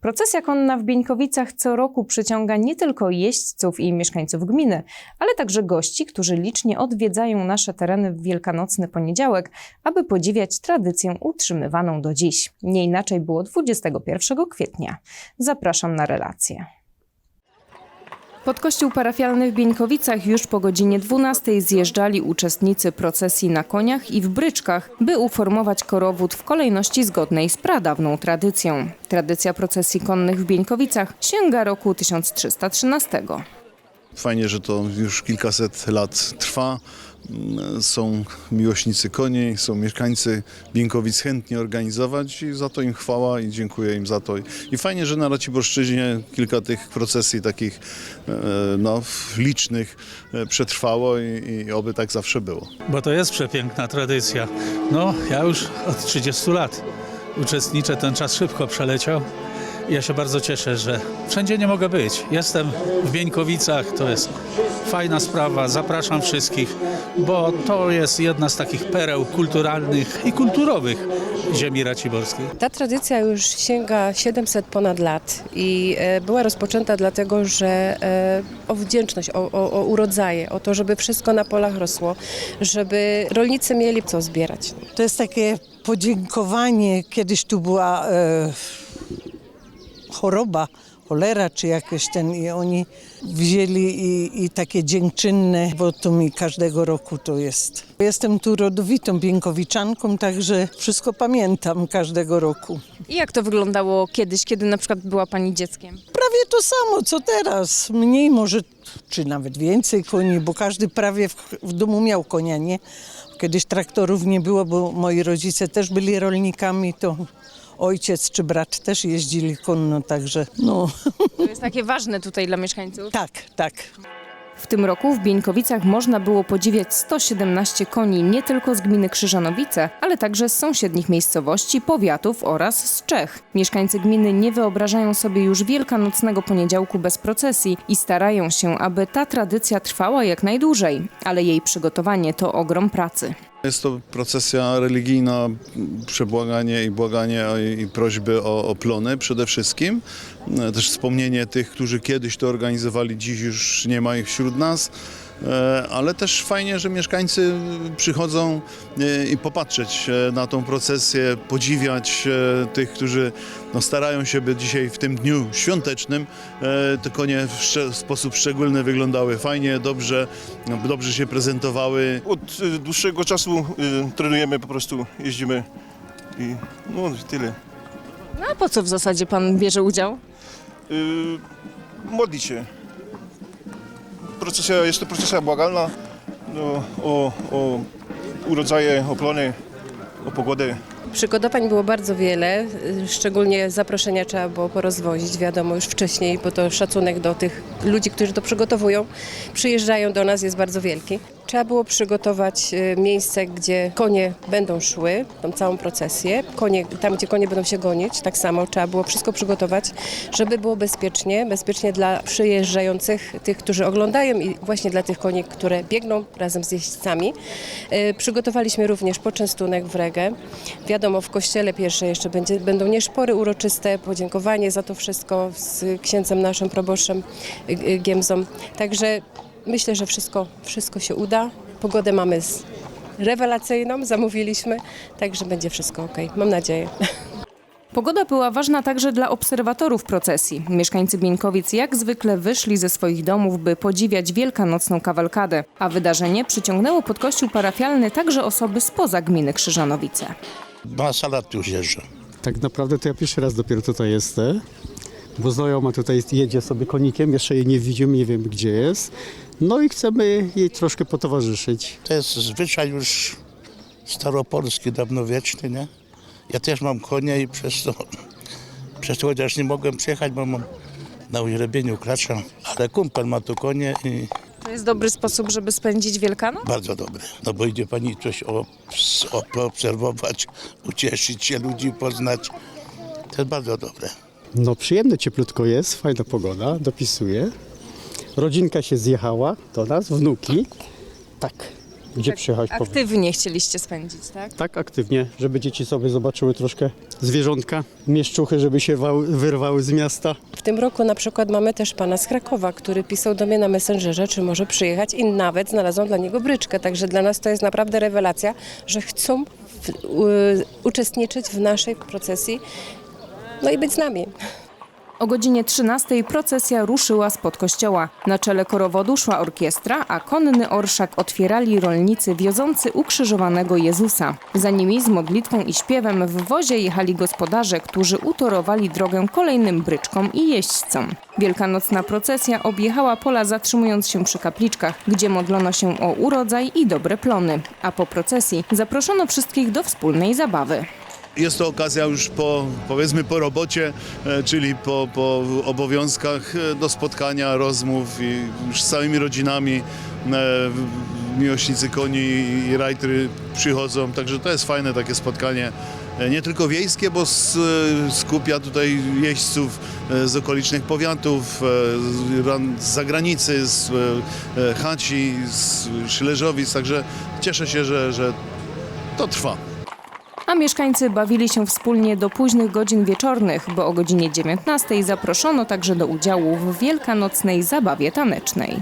Procesja konna w Bieńkowicach co roku przyciąga nie tylko jeźdźców i mieszkańców gminy, ale także gości, którzy licznie odwiedzają nasze tereny w wielkanocny poniedziałek, aby podziwiać tradycję utrzymywaną do dziś. Nie inaczej było 21 kwietnia. Zapraszam na relację. Pod kościół parafialny w Bieńkowicach już po godzinie 12 zjeżdżali uczestnicy procesji na koniach i w bryczkach, by uformować korowód w kolejności zgodnej z pradawną tradycją. Tradycja procesji konnych w Bieńkowicach sięga roku 1313. Fajnie, że to już kilkaset lat trwa. Są miłośnicy koni, są mieszkańcy Biękowic chętni organizować i za to im chwała i dziękuję im za to. I fajnie, że na Raciborszczyźnie kilka tych procesji takich e, no, licznych e, przetrwało i, i oby tak zawsze było. bo to jest przepiękna tradycja. No, ja już od 30 lat uczestniczę, ten czas szybko przeleciał. Ja się bardzo cieszę, że wszędzie nie mogę być. Jestem w Bieńkowicach, to jest fajna sprawa, zapraszam wszystkich, bo to jest jedna z takich pereł kulturalnych i kulturowych ziemi raciborskiej. Ta tradycja już sięga 700 ponad lat i e, była rozpoczęta dlatego, że e, o wdzięczność, o, o, o urodzaje, o to, żeby wszystko na polach rosło, żeby rolnicy mieli co zbierać. To jest takie podziękowanie. Kiedyś tu była e, choroba, cholera czy jakieś ten i oni wzięli i, i takie dziękczynne, bo to mi każdego roku to jest. Jestem tu rodowitą Biękowiczanką, także wszystko pamiętam każdego roku. I jak to wyglądało kiedyś, kiedy na przykład była Pani dzieckiem? Prawie to samo, co teraz. Mniej może, czy nawet więcej koni, bo każdy prawie w, w domu miał konia, nie? Kiedyś traktorów nie było, bo moi rodzice też byli rolnikami, to ojciec czy brat też jeździli konno, także no To jest takie ważne tutaj dla mieszkańców. tak, tak. W tym roku w Bieńkowicach można było podziwiać 117 koni nie tylko z gminy Krzyżanowice, ale także z sąsiednich miejscowości, powiatów oraz z Czech. Mieszkańcy gminy nie wyobrażają sobie już wielkanocnego poniedziałku bez procesji i starają się, aby ta tradycja trwała jak najdłużej, ale jej przygotowanie to ogrom pracy. Jest to procesja religijna, przebłaganie i błaganie i prośby o, o plony przede wszystkim. Też wspomnienie tych, którzy kiedyś to organizowali, dziś już nie ma ich wśród nas. E, Ale też fajnie, że mieszkańcy przychodzą e, i popatrzeć e, na tą procesję, podziwiać tych, którzy no, starają się, by dzisiaj w tym dniu świątecznym te konie w sposób szczególny wyglądały fajnie, dobrze, dobrze się prezentowały. Od dłuższego czasu trenujemy, po prostu jeździmy i no tyle. No a po co w zasadzie pan bierze udział? Y, modlić się. Procesja, jest to procesja błagalna no, o, o urodzaje, o plony, o pogodę. Przygotowań było bardzo wiele, szczególnie zaproszenia trzeba było porozwozić, wiadomo już wcześniej, bo to szacunek do tych ludzi, którzy to przygotowują, przyjeżdżają do nas jest bardzo wielki. Trzeba było przygotować y, miejsce, gdzie konie będą szły, tą całą procesję, konie, tam gdzie konie będą się gonić, tak samo trzeba było wszystko przygotować, żeby było bezpiecznie, bezpiecznie dla przyjeżdżających, tych, którzy oglądają i właśnie dla tych koni, które biegną razem z jeźdźcami. Y, Przygotowaliśmy również poczęstunek w regę. Wiadomo, w kościele pierwsze jeszcze będzie, będą nieszpory uroczyste, podziękowanie za to wszystko z księdzem naszym proboszczem y, Giemzą. Także myślę, że wszystko, wszystko się uda. Pogodę mamy z rewelacyjną, zamówiliśmy, także będzie wszystko ok. Mam nadzieję. Pogoda była ważna także dla obserwatorów procesji. Mieszkańcy Bieńkowic jak zwykle wyszli ze swoich domów, by podziwiać wielkanocną kawalkadę, a wydarzenie przyciągnęło pod kościół parafialny także osoby spoza gminy Krzyżanowice. Masa lat już jeżdżę. Tak naprawdę to ja pierwszy raz dopiero tutaj jestem, bo znajoma tutaj jedzie sobie konikiem, jeszcze jej nie widzimy, nie wiemy gdzie jest. No i chcemy jej troszkę potowarzyszyć. To jest zwyczaj już staropolski, dawnowieczny, nie? Ja też mam konie i przez to, przez to chociaż nie mogłem przyjechać, bo mam na uźrebieniu klacza, ale kumpel ma tu konie i To jest dobry sposób, żeby spędzić Wielkanoc? bardzo dobre. No bo idzie pani coś obs- o- poobserwować, ucieszyć się, ludzi poznać. To jest bardzo dobre. No przyjemne cieplutko jest, fajna pogoda, dopisuje. Rodzinka się zjechała do nas, wnuki. Tak, gdzie przyjechać. powie- Aktywnie chcieliście spędzić, tak? Tak, aktywnie, żeby dzieci sobie zobaczyły troszkę zwierzątka, mieszczuchy, żeby się wał- wyrwały z miasta. W tym roku na przykład mamy też pana z Krakowa, który pisał do mnie na Messengerze, czy może przyjechać i nawet znalazłam dla niego bryczkę. Także dla nas to jest naprawdę rewelacja, że chcą w, u, uczestniczyć w naszej procesji, no i być z nami. O godzinie 13 procesja ruszyła spod kościoła. Na czele korowodu szła orkiestra, a konny orszak otwierali rolnicy wiozący ukrzyżowanego Jezusa. Za nimi z modlitwą i śpiewem w wozie jechali gospodarze, którzy utorowali drogę kolejnym bryczkom i jeźdźcom. Wielkanocna procesja objechała pola zatrzymując się przy kapliczkach, gdzie modlono się o urodzaj i dobre plony. A po procesji zaproszono wszystkich do wspólnej zabawy. Jest to okazja już po, powiedzmy po robocie, e, czyli po, po obowiązkach e, do spotkania, rozmów i już z całymi rodzinami. e, Miłośnicy koni i rajtry przychodzą, także to jest fajne takie spotkanie. Nie tylko wiejskie, bo skupia tutaj jeźdźców z okolicznych powiatów, z ran- z zagranicy, z Chaci, z Szyleżowic, także cieszę się, że, że to trwa. A mieszkańcy bawili się wspólnie do późnych godzin wieczornych, bo o godzinie 19 zaproszono także do udziału w wielkanocnej zabawie tanecznej.